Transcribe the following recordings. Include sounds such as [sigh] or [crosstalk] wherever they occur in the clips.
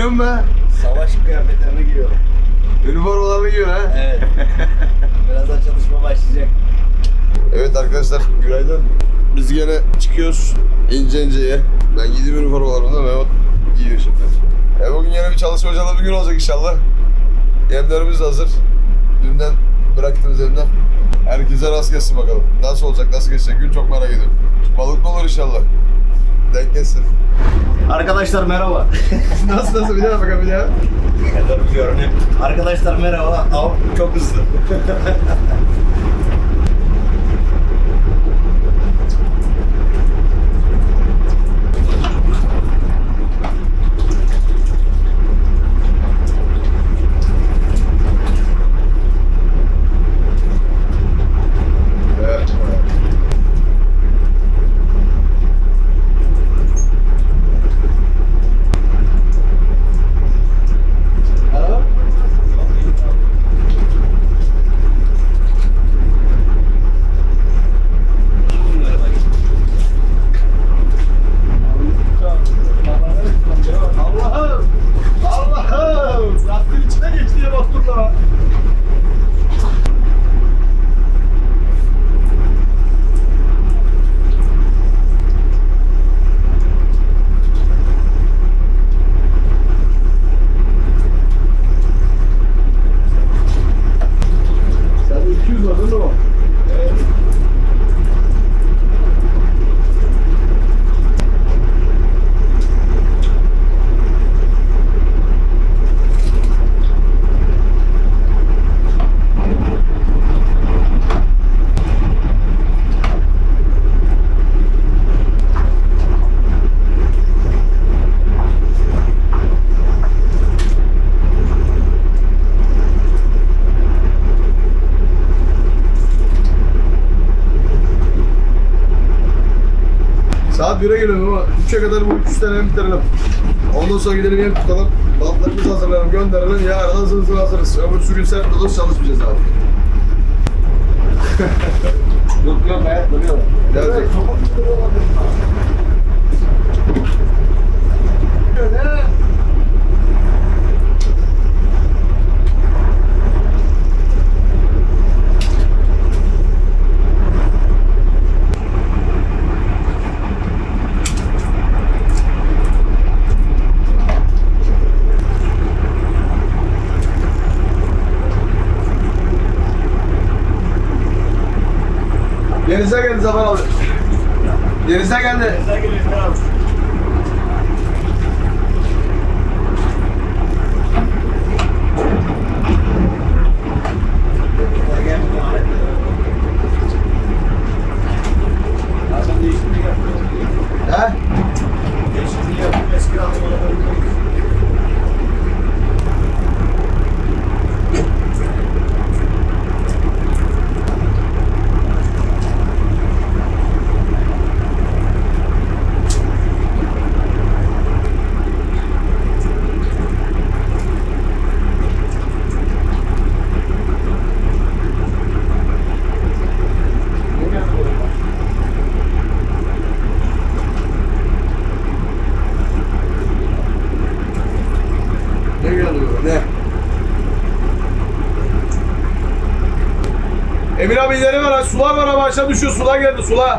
Giyiyor mu? Savaş kıyafetlerini giyiyorum. Üniformalarını giyiyor ha? Evet. Birazdan çalışma başlayacak. Evet arkadaşlar günaydın. Biz gene çıkıyoruz ince inceye. Ben giydim üniformalarımı da Mehmet giyiyor şimdi. E bugün yine bir çalışma hocalı bir gün olacak inşallah. Yemlerimiz hazır. Dünden bıraktığımız yemler. Herkese rast gelsin bakalım. Nasıl olacak, nasıl geçecek gün çok merak ediyorum. Balık mı olur inşallah. Denk gelsin. Arkadaşlar merhaba. [laughs] nasıl nasıl bir daha bakalım bir daha. Kadar biliyorum hep. Arkadaşlar merhaba. Av çok hızlı. Evet. Allah'ım! Allah'ım! Lastiğin içine geçti diye baktım da. Sen de 200 var değil mi o? Evet. 1'e geliyorum ama 3'e kadar bu 300 tane bitirelim. Ondan sonra gidelim yem tutalım. Balıklarımızı hazırlayalım, gönderelim. Yarın hızlı hızlı hazırız. Öbür gün sert olur çalışmayacağız abi. [laughs] Yok yok hayat duruyor. Gelecek. Denize geldi Zafer abi. Denize geldi. Geliyorsun abi. Adam değişiklik yapıyor. He? Değişiklik yapıyor. Eski almaları Ne geldi bu? Ne? Emir abi var ama aşağı düşüyor. Sular geldi. Sular.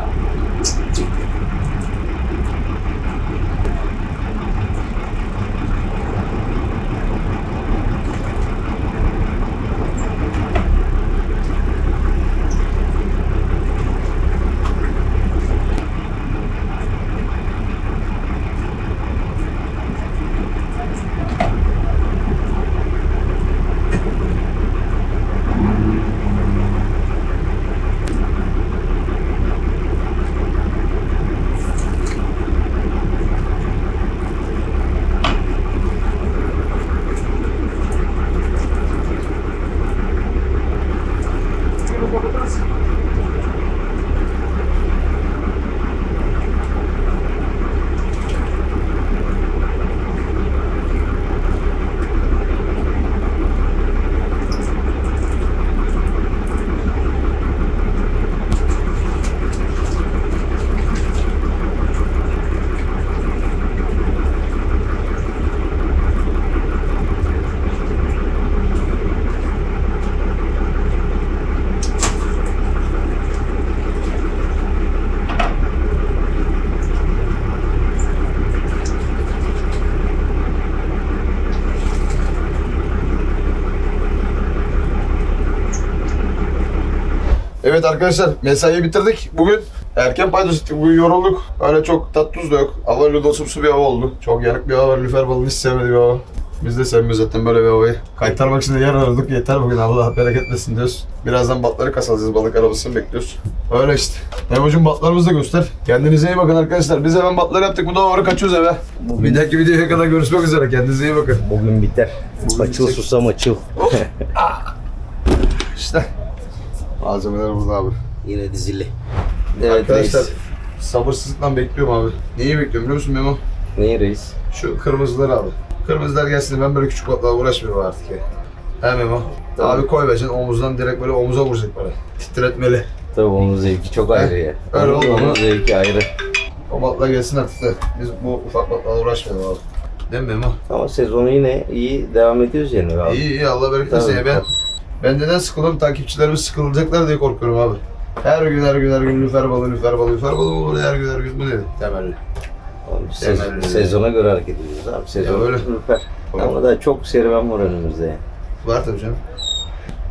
Evet arkadaşlar mesaiyi bitirdik. Bugün erken paydos ettik. Bugün yorulduk. Öyle çok tat tuz da yok. Hava ludosumsu bir hava oldu. Çok yanık bir hava var. Lüfer balını hiç sevmediği bir hava. Biz de sevmiyoruz zaten böyle bir havayı. Kaytarmak için de yer aradık. Yeter bugün Allah bereket versin diyoruz. Birazdan batları kasalacağız. Balık arabasını bekliyoruz. Öyle işte. Memo'cum batlarımızı da göster. Kendinize iyi bakın arkadaşlar. Biz hemen batları yaptık. Bu doğru kaçıyoruz eve. Bir dahaki videoya kadar görüşmek üzere. Kendinize iyi bakın. Bugün biter. Bugün açıl bitecek. susam açıl. [laughs] İşte. Malzemeler burada abi. Yine dizili. Evet Arkadaşlar reis. sabırsızlıkla bekliyorum abi. Neyi bekliyorum biliyor musun Memo? Neyi reis? Şu kırmızılar abi. Kırmızılar gelsin ben böyle küçük batlarla uğraşmıyorum artık ya. He Memo? Tamam. Abi koy vereceksin omuzdan direkt böyle omuza vuracak böyle. Titretmeli. Tabii onun zevki çok ayrı ya. öyle oldu Onun zevki ayrı. O batlar gelsin artık da biz bu ufak batlarla uğraşmayalım abi. Değil mi Memo? Ama sezonu yine iyi devam ediyoruz yani abi. İyi iyi Allah bereket versin Tabii. ya ben. Ben neden sıkılıyorum takipçilerimiz sıkılacaklar diye korkuyorum abi. Her gün her gün her gün lüfer balığı lüfer balığı lüfer balığı olur her gün her gün bu ne temelli. Oğlum, sez- Temelli. sezona göre hareket ediyoruz abi. Sezon Ya öyle. süper. Ama daha çok serüven var önümüzde yani. Var tabii canım.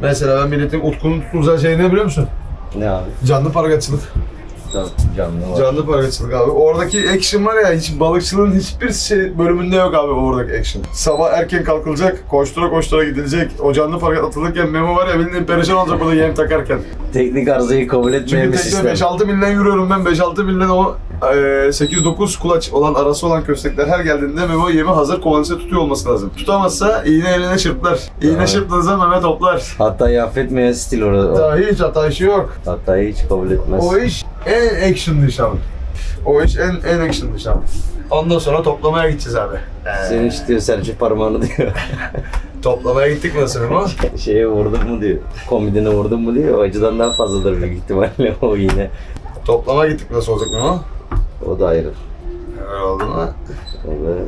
Mesela ben milletin utkunun tutulacağı şey ne biliyor musun? Ne abi? Canlı pargaçılık. Tabii canlı var. Canlı pargaçılık abi. Oradaki action var ya hiç balıkçılığın hiçbir şey bölümünde yok abi oradaki action. Sabah erken kalkılacak, koştura koştura gidilecek. O canlı pargat atılırken Memo var ya bildiğin perişan olacak burada yem takarken. Teknik arızayı kabul etmeyen Çünkü bir sistem. 5-6 milden yürüyorum ben. 5-6 milden o e, 8-9 kulaç olan arası olan köstekler her geldiğinde Memo yemi hazır kovanısı tutuyor olması lazım. Tutamazsa iğne eline çırplar. İğne Evet. çırptığı zaman Mehmet toplar. Hatayı affetmeyen stil orada. Daha hiç hata işi yok. Hatayı hiç kabul etmez. O iş en actionlı iş abi. O iş en en actionlı iş abi. Ondan sonra toplamaya gideceğiz abi. Senin hiç diyor serçe parmağını diyor. [laughs] Toplamaya gittik mi nasıl [laughs] Memo? Şeye vurdun mu diyor. Komidine vurdun mu diyor. O acıdan daha fazladır büyük ihtimalle [laughs] o yine. Toplama gittik nasıl olacak Memo? O da ayrı. Öyle oldu mu? Öyle.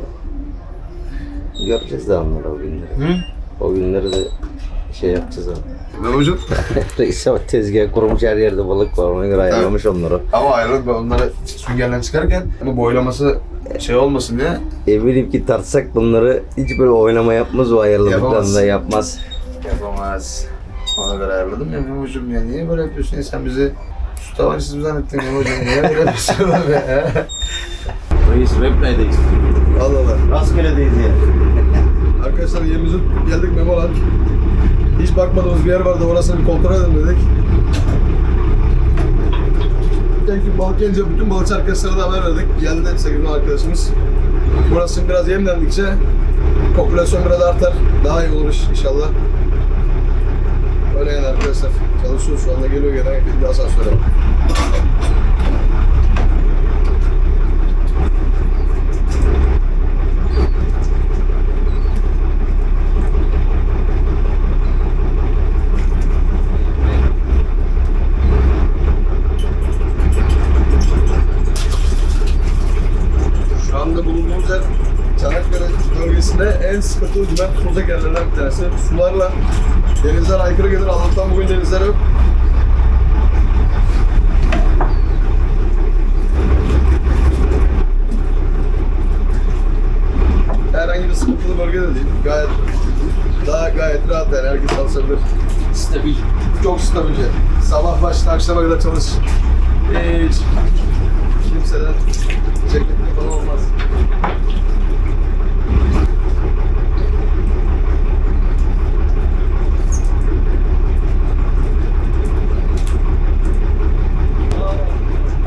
Göreceğiz daha onları o günleri. Hı? O günleri de şey yapacağız abi. Memo'cum? [laughs] Reis bak tezgah kurmuş her yerde balık var ona göre ayarlamış onları. Ama ayrılık ben onları süngerden çıkarken ama boylaması şey olmasın diye Eminim ki tartsak bunları hiç böyle oynama yapmaz o ayarladıklarında Yapamaz. yapmaz. yapamaz. Ona göre ayarladım ya Memo'cum ya niye böyle yapıyorsun ya sen bizi su tabancısı mı zannettin Memo'cum niye böyle yapıyorsun abi ya? [laughs] Reis replay'deyiz. Allah Allah. Rastgeledeyiz yani. Arkadaşlar yerimize geldik Memo'lar. Hiç bakmadığımız bir yer vardı orasını bir kontrol edelim dedik. Gün balık gelince bütün balıkçı arkadaşlara da haber verdik. Geldi de sevgili arkadaşımız. Burası biraz yemlendikçe popülasyon biraz artar. Daha iyi olur inşallah. Öyle yani arkadaşlar. Çalışıyoruz şu anda geliyor gene bir asansöre. Şu anda bulunduğumuz yer Çanakkale bölgesinde sıkıntılı dümen tutulacak yerlerden bir tanesi. Sularla denizler aykırı gelir. Allah'tan bugün denizler yok. Herhangi bir sıkıntılı bölge de değil. Gayet daha gayet rahat yani herkes çalışabilir. Stabil. Çok stabilce. Sabah başla akşama kadar çalış. Hiç kimseden ceketli falan olmaz.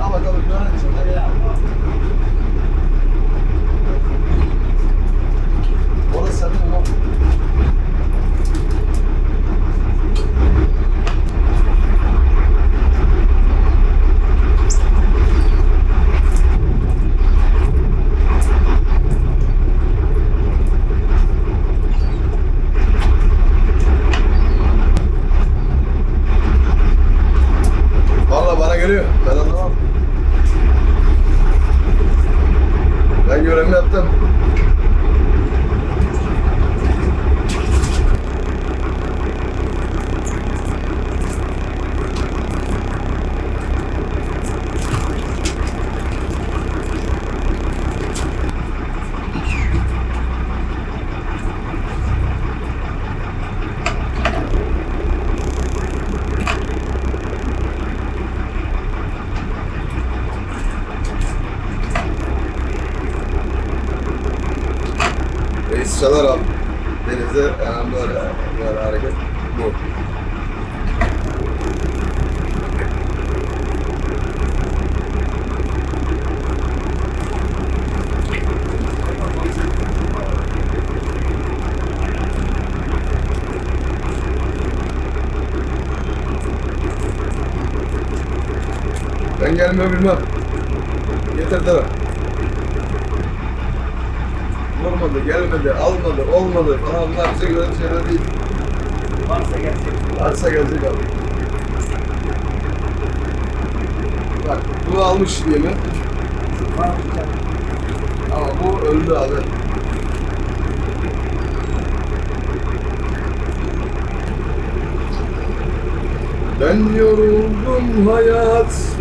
Al bakalım gören içinde ya. Orası senin o. Ses çalar abi. Denizde böyle, böyle hareket bu. Ben gelmiyor bilmem. Yeter de. Olmadı, gelmedi, almadı, olmadı falan bunlar bize göre şeyler değil. Varsa gerçek. Varsa gelecek abi. Bak bu almış tane? ama bu öldü abi. Ben yoruldum hayat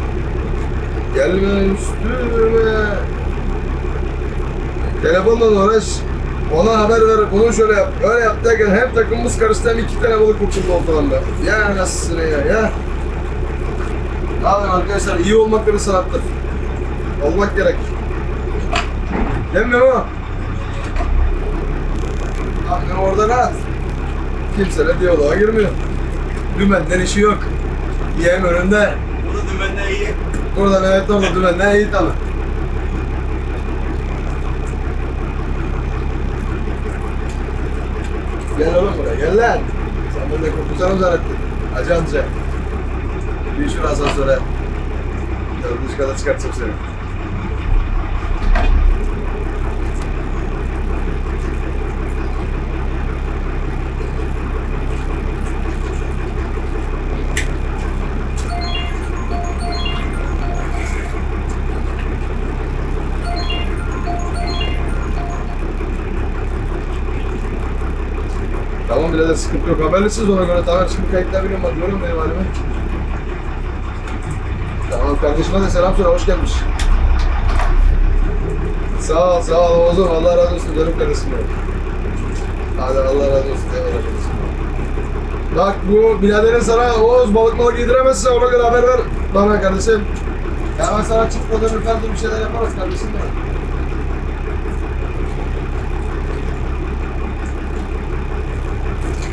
Gelme üstüme Telefonla uğraş ona haber ver, bunu şöyle yap, öyle yap derken hem takımımız karıştı hem iki tane balık kurtuldu ortadan da. Ya nasılsın ya, ya. Abi arkadaşlar iyi olmak bir sanattır. Olmak gerek. Değil mi Memo? Abi orada rahat. Kimseyle diyaloğa girmiyor. Dümenden işi yok. Yem önünde. Bu da dümenden iyi. Buradan evet orada dümenden iyi tabii. Gel oğlum buraya, gel lan. Sen de kurtulacağını zannettin. Ajanca. Bir şu asansöre. Dördüncü kata çıkartacağım seni. Birader sıkıntı yok. Haberlisiniz ona göre. Tamam şimdi kayıtlar biliyorum bak. Benim halimi. Tamam kardeşime de selam söyle. Hoş gelmiş. Sağ ol, sağ ol Oğuz'um. Allah razı olsun. Canım kardeşim benim. Hadi Allah razı olsun. Eyvallah kardeşim. Bak bu biraderin sana Oğuz balık balık yediremezse ona göre haber ver bana kardeşim. Ya ben sana çift kodunu ferdi bir şeyler yaparız kardeşim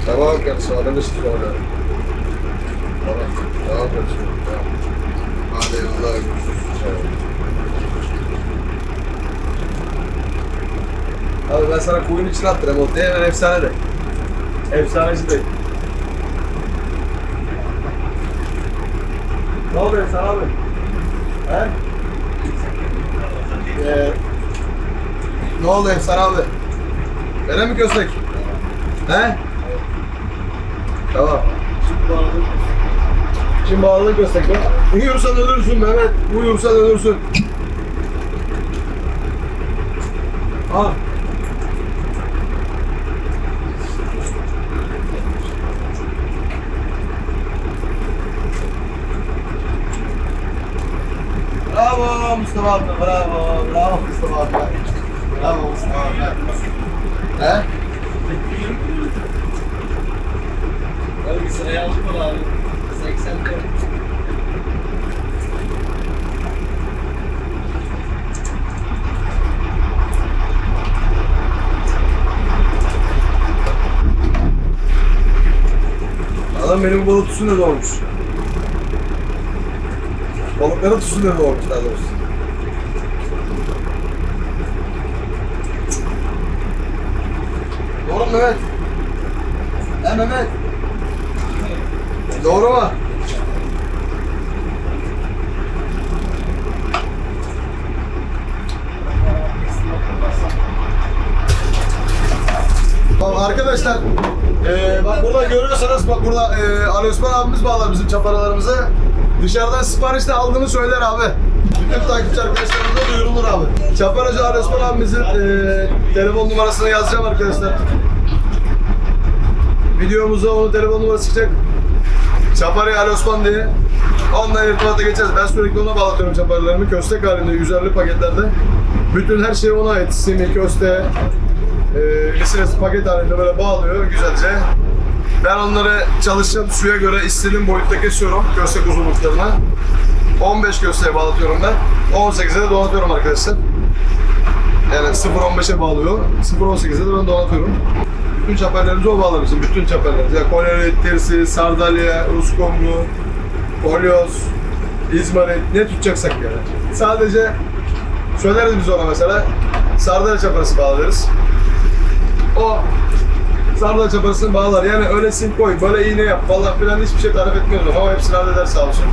benim. Tamam kardeşim haberleştik orada. Tamam, kardeşim. Tamam. Hadi Allah'a. Abi ben sana koyun için attırayım o hemen efsane de. Efsaneci de. Ne oldu efsane abi? He? Ee, ne oldu efsane abi? Vere mi köstek? He? Tamam. Bağladın köstek be? Uyursan ölürsün Mehmet. Uyursan ölürsün. Al. Bravo Mustafa abi, bravo, bravo Mustafa abi. Bravo Mustafa abi. He? Bir sıraya aldık mı abi? 84. Adam benim balık tusu ne olmuş? Balıkların tusu ne olmuş daha doğrusu? Doğru Mehmet? He Mehmet? Doğru mu? Tamam arkadaşlar. Ee, bak burada görüyorsanız bak burada e, Ali Osman abimiz bağlar bizim çaparalarımızı. Dışarıdan sipariş de aldığını söyler abi. Bütün takipçi arkadaşlarımıza duyurulur abi. Çaparacı Ali Osman abimizin e, telefon numarasını yazacağım arkadaşlar. Videomuza onun telefon numarası çıkacak. Çapari Ali Osman diye. Onunla irtibata geçeceğiz. Ben sürekli ona bağlatıyorum çaparilerimi. Köstek halinde, yüzerli paketlerde. Bütün her şey ona ait. Simi, köste, e, paket halinde böyle bağlıyor güzelce. Ben onları çalışacağım suya göre istediğim boyutta kesiyorum köstek uzunluklarına. 15 kösteğe bağlatıyorum ben. 18'e de donatıyorum arkadaşlar. Yani 0.15'e bağlıyor. 0.18'e de ben donatıyorum. Bütün çaperlerimizi o bağlar bizim. Bütün çaperlerimizi. Yani Kolerit, Tersi, Sardalya, Ruskomlu, Kolyoz, İzmarit ne tutacaksak yani. Sadece söyleriz biz ona mesela. Sardalya çaparası bağlarız. O Sardalya çaparasını bağlar. Yani öyle sim koy, böyle iğne yap falan filan hiçbir şey tarif etmiyoruz ama hepsini halleder sağ olsun.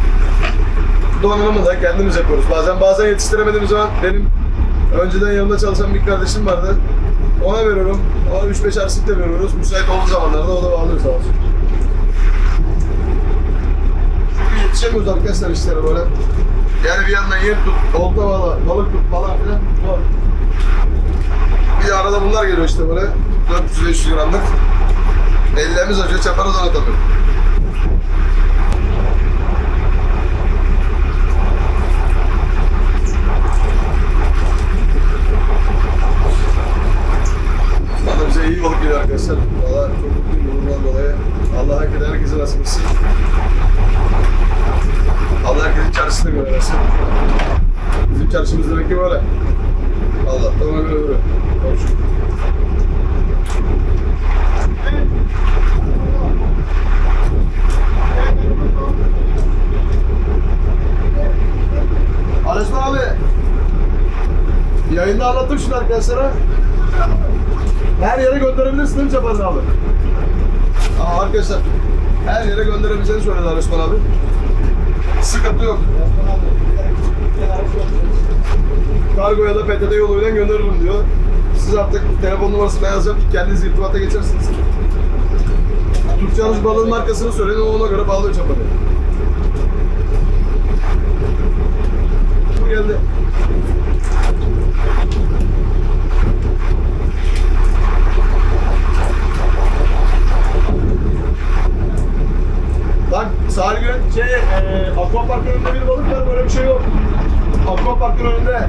Donanımı da kendimiz yapıyoruz. Bazen bazen yetiştiremediğimiz zaman benim önceden yanımda çalışan bir kardeşim vardı. Ona veriyorum. O 3-5 arsik de veriyoruz. Müsait olduğu zamanlarda o da bağlıyor sağ olsun. Çünkü yetişemiyoruz arkadaşlar işlere böyle. Yani bir yandan yer tut, olta bağla, balık tut falan filan. Zor. Bir de arada bunlar geliyor işte böyle. 400-500 gramlık. Ellerimiz acıyor, çaparız ona tabii. Valla bize iyi balık geliyor arkadaşlar. Valla çok mutluyum bundan dolayı. Allah herkese, herkese nasip etsin. Allah herkesin çarşısına göre. Bizim çarşımız demek ki böyle. Allah da ona göre böyle. Hoş. Aresman abi. Yayında anlattım şunu arkadaşlara. Her yere gönderebilirsin değil mi Cemal abi? Aa, arkadaşlar her yere gönderebileceğini söyledi Aresman abi. Sıkıntı yok. Kargo ya da PTT yoluyla gönderirim diyor. Siz artık telefon numarasını yazacağım ki kendiniz irtibata geçersiniz. Tutacağınız balığın markasını söyleyin ona göre bağlıyor çapanı. Bu geldi. Bak sahil gün şey e, aquaparkın önünde bir balık var böyle bir şey yok. Aquaparkın önünde.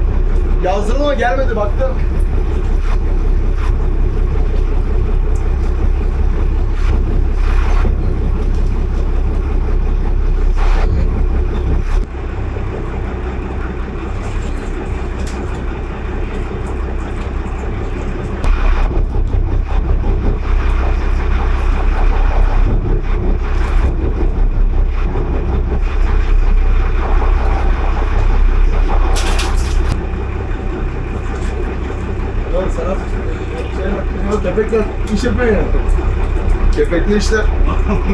Yazdırdım ama gelmedi baktım. Yok sana şey kepekle iş yapıyor yani. Kepekli işler. [laughs]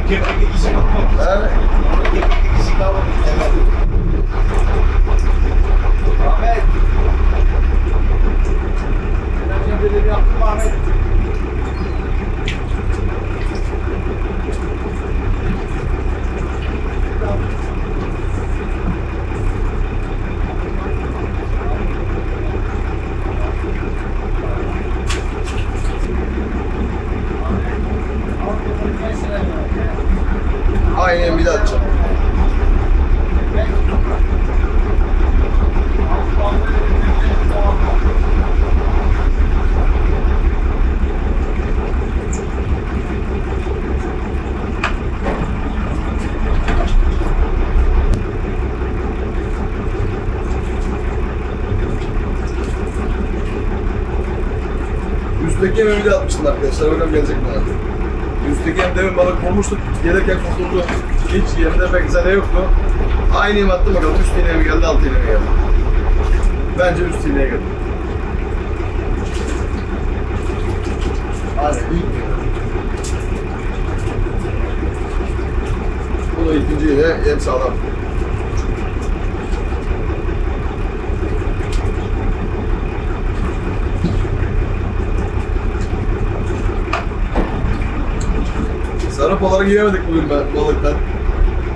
Kepekli kişi kalmadı. He? Kepekli kişi kalmadı. Ahmet. Ben dediğimi yaptım Ahmet. Aynen bir daha atacağım. De atmıştım arkadaşlar. Öyle gelecek bana. Üstteki yem demin balık vurmuştuk. Gelirken kurtuldu. Hiç yemde pek zade yoktu. Aynı yem attım bakalım. Üst iğneye mi geldi, alt iğneye mi geldi? Bence üst iğneye geldi. Hadi ilk Bu da ikinci iğne. Yem sağlam. Sarı poları giyemedik bugün ben balıktan.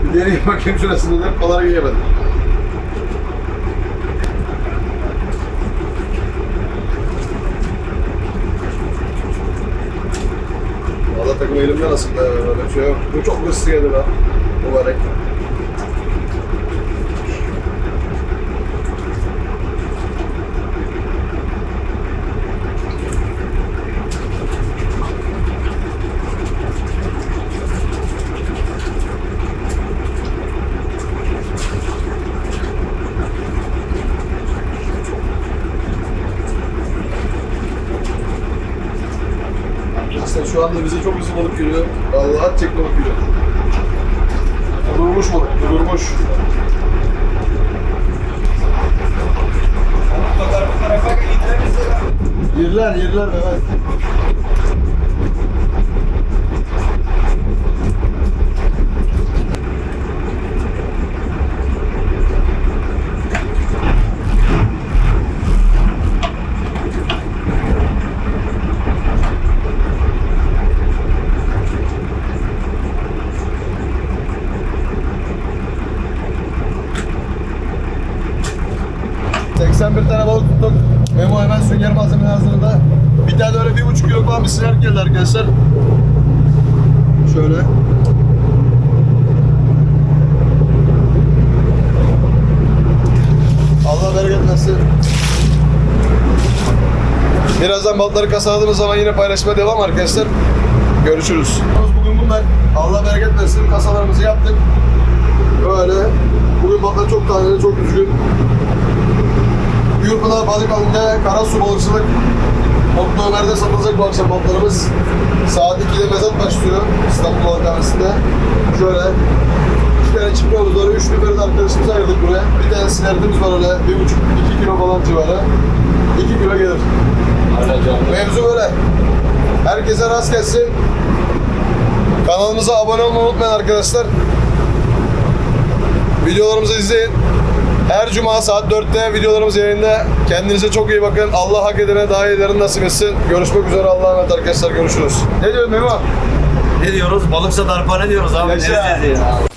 Bir deneyim [laughs] bakayım şurasında da poları giyemedim. Valla takım elimde nasıl da böyle şey yok. Bu çok hırslı geldi lan. Mübarek. Anda bize çok hızlı balık geliyor. Vallahi çek balık geliyor. Durmuş balık, durmuş. Yerler, yerler Mehmet. ...81 tane balık tuttuk. Memo hemen sünger malzemeleri hazırladı. Bir tane de öyle bir buçuk kilo falan bir sinek geldi arkadaşlar. Şöyle. Allah bereket versin. Kasaladığımız zaman yine paylaşmaya devam arkadaşlar. Görüşürüz. Bugün bunlar. Allah bereket versin. Kasalarımızı yaptık. Böyle. Bugün balıklar çok taneli, çok düzgün. Yurpınar balık alınca Karasu balıkçılık Mutlu Ömer'de satılacak bu akşam balıklarımız. Saat 2'de mezat başlıyor İstanbul Balıkhanesi'nde. Şöyle iki tane çiftliyoruz öyle üç biberi de arkadaşımıza ayırdık buraya. Bir tane sinertimiz var öyle bir buçuk iki kilo falan civarı. İki kilo gelir. Mevzu böyle. Herkese rast gelsin. Kanalımıza abone olmayı unutmayın arkadaşlar. Videolarımızı izleyin. Her cuma saat 4'te videolarımız yayında. Kendinize çok iyi bakın. Allah hak edene daha iyilerini nasip etsin. Görüşmek üzere Allah'a emanet arkadaşlar. Görüşürüz. Ne diyorsun Memo? Ne diyoruz? Balıksa darpa ne diyoruz abi? Yaşa. Ne diyeceğiz ya?